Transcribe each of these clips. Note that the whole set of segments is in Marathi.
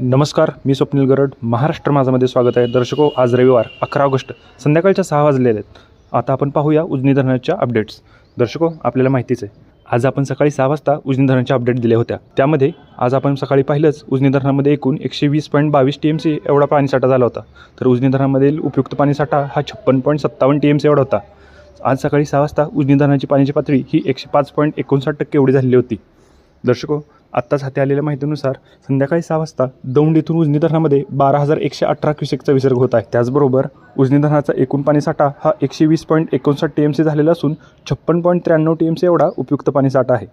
नमस्कार मी स्वप्नील गरड. महाराष्ट्र माझामध्ये स्वागत आहे. दर्शको आज रविवार अकरा ऑगस्ट. संध्याकाळच्या सहा वाजलेले आहेत. आता आपण पाहूया उजनी धरणाच्या अपडेट्स दर्शको आपल्याला माहितीच आहे. आज आपण सकाळी सहा वाजता उजनी धरणाच्या अपडेट दिल्या होत्या. त्यामध्ये आज आपण सकाळी पाहिलंच उजनी धरणामध्ये एकूण एकशे वीस पॉईंट बावीस टी एम सी एवढा पाणीसाठा झाला होता. तर उजनी धरणामधील उपयुक्त पाणीसाठा हा छप्पन पॉईंट सत्तावन्न टी एम सी एवढा होता. आज सकाळी सहा वाजता उजनी धरणाची पाण्याची पातळी ही एकशे पाच पॉईंट एकोणसाठ टक्के एवढी झालेली होती. दर्शको आत्ताच हाती आलेल्या माहितीनुसार संध्याकाळी सहा वाजता दौंड येथून उजनी धरणामध्ये बारा हजार एकशे अठरा क्युसेकचा विसर्ग होत आहे. त्याचबरोबर उजनी धरणाचा एकूण पाणीसाठा हा एकशे वीस पॉईंट एकोणसाठ टी एम सी झालेला असून छप्पन पॉईंट त्र्याण्णव टी एम सी एवढा उपयुक्त पाणीसाठा आहे.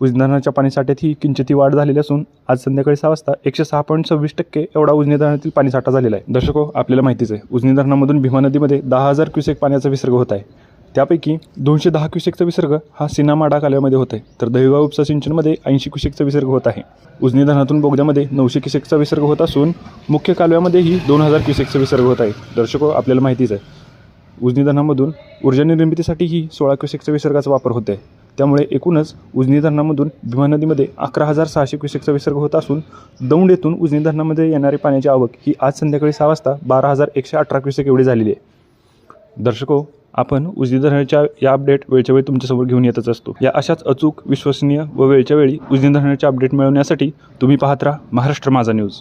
उजनी धरणाच्या पाणीसाठ्यात ही किंचिती वाढ झालेली असून आज संध्याकाळी सहा वाजता एकशे सहा पॉईंट सव्वीस टक्के एवढा उजनी धरणातील पाणीसाठा झालेला आहे. दर्शको आपल्याला माहितीच आहे उजनी धरणामधून भीमा नदीमध्ये दहा हजार क्युसेक पाण्याचा विसर्ग होत आहे. त्यापैकी दोनशे दहा क्युसेकचा विसर्ग हा सिनामाडा कालव्यामध्ये होत आहे तर दहिगाव उपसा सिंचनमध्ये ऐंशी क्युसेकचा विसर्ग होत आहे. उजनी धरणातून बोगद्यामध्ये नऊशे क्युसेकचा विसर्ग होत असून मुख्य कालव्यामध्येही दोन हजार क्युसेकचा विसर्ग होत आहे. दर्शको आपल्याला माहितीच आहे. उजनी धरणामधून ऊर्जा निर्मितीसाठीही सोळा क्युसेकच्या विसर्गाचा वापर होत आहे त्यामुळे एकूणच उजनी धरणामधून भीमा नदीमध्ये अकरा हजार सहाशे क्युसेकचा विसर्ग होत असून दौंड येथून उजनी धरणामध्ये येणारी पाण्याची आवक ही आज संध्याकाळी सहा वाजता बारा हजार एकशे अठरा क्युसेक एवढी झालेली आहे. दर्शको आपण उजनी धरणाच्या या अपडेट वेळच्या वेळी तुमच्यासमोर घेऊन येतच असतो. या अशाच अचूक विश्वसनीय व वेळच्या वेळी उजनी धरणाचे अपडेट मिळवण्यासाठी तुम्ही पाहत राहा महाराष्ट्र माझा न्यूज